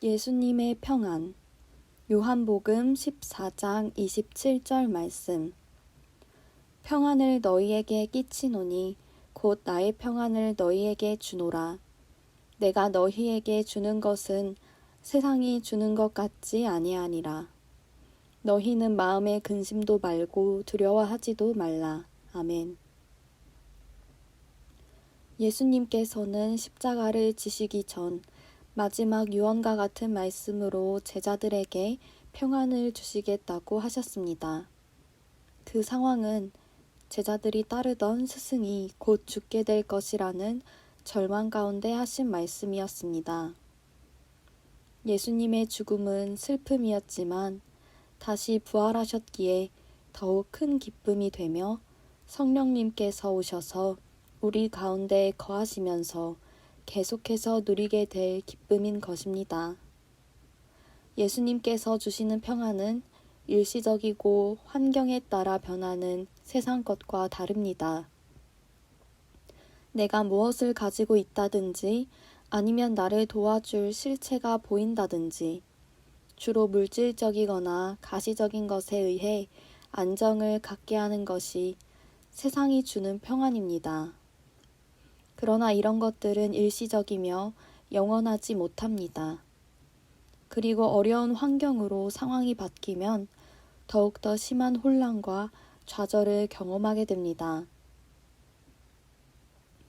예수님의 평안. 요한복음 14장 27절 말씀. 평안을 너희에게 끼치노니 곧 나의 평안을 너희에게 주노라. 내가 너희에게 주는 것은 세상이 주는 것 같지 아니하니라. 너희는 마음에 근심도 말고 두려워하지도 말라. 아멘. 예수님께서는 십자가를 지시기 전 마지막 유언과 같은 말씀으로 제자들에게 평안을 주시겠다고 하셨습니다. 그 상황은 제자들이 따르던 스승이 곧 죽게 될 것이라는 절망 가운데 하신 말씀이었습니다. 예수님의 죽음은 슬픔이었지만 다시 부활하셨기에 더욱 큰 기쁨이 되며 성령님께서 오셔서 우리 가운데 거하시면서 계속해서 누리게 될 기쁨인 것입니다. 예수님께서 주시는 평안은 일시적이고 환경에 따라 변하는 세상 것과 다릅니다. 내가 무엇을 가지고 있다든지 아니면 나를 도와줄 실체가 보인다든지 주로 물질적이거나 가시적인 것에 의해 안정을 갖게 하는 것이 세상이 주는 평안입니다. 그러나 이런 것들은 일시적이며 영원하지 못합니다. 그리고 어려운 환경으로 상황이 바뀌면 더욱더 심한 혼란과 좌절을 경험하게 됩니다.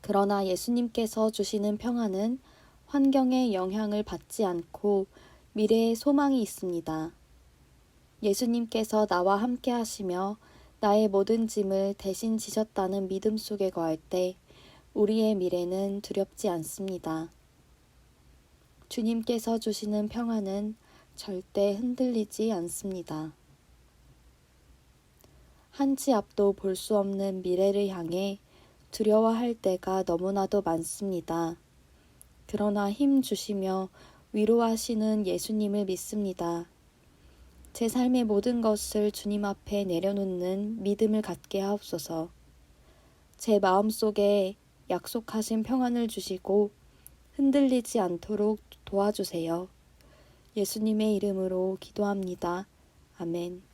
그러나 예수님께서 주시는 평안은 환경의 영향을 받지 않고 미래의 소망이 있습니다. 예수님께서 나와 함께 하시며 나의 모든 짐을 대신 지셨다는 믿음 속에 거할 때 우리의 미래는 두렵지 않습니다. 주님께서 주시는 평안은 절대 흔들리지 않습니다. 한치 앞도 볼 수 없는 미래를 향해 두려워할 때가 너무나도 많습니다. 그러나 힘 주시며 위로하시는 예수님을 믿습니다. 제 삶의 모든 것을 주님 앞에 내려놓는 믿음을 갖게 하옵소서. 제 마음 속에 약속하신 평안을 주시고 흔들리지 않도록 도와주세요. 예수님의 이름으로 기도합니다. 아멘.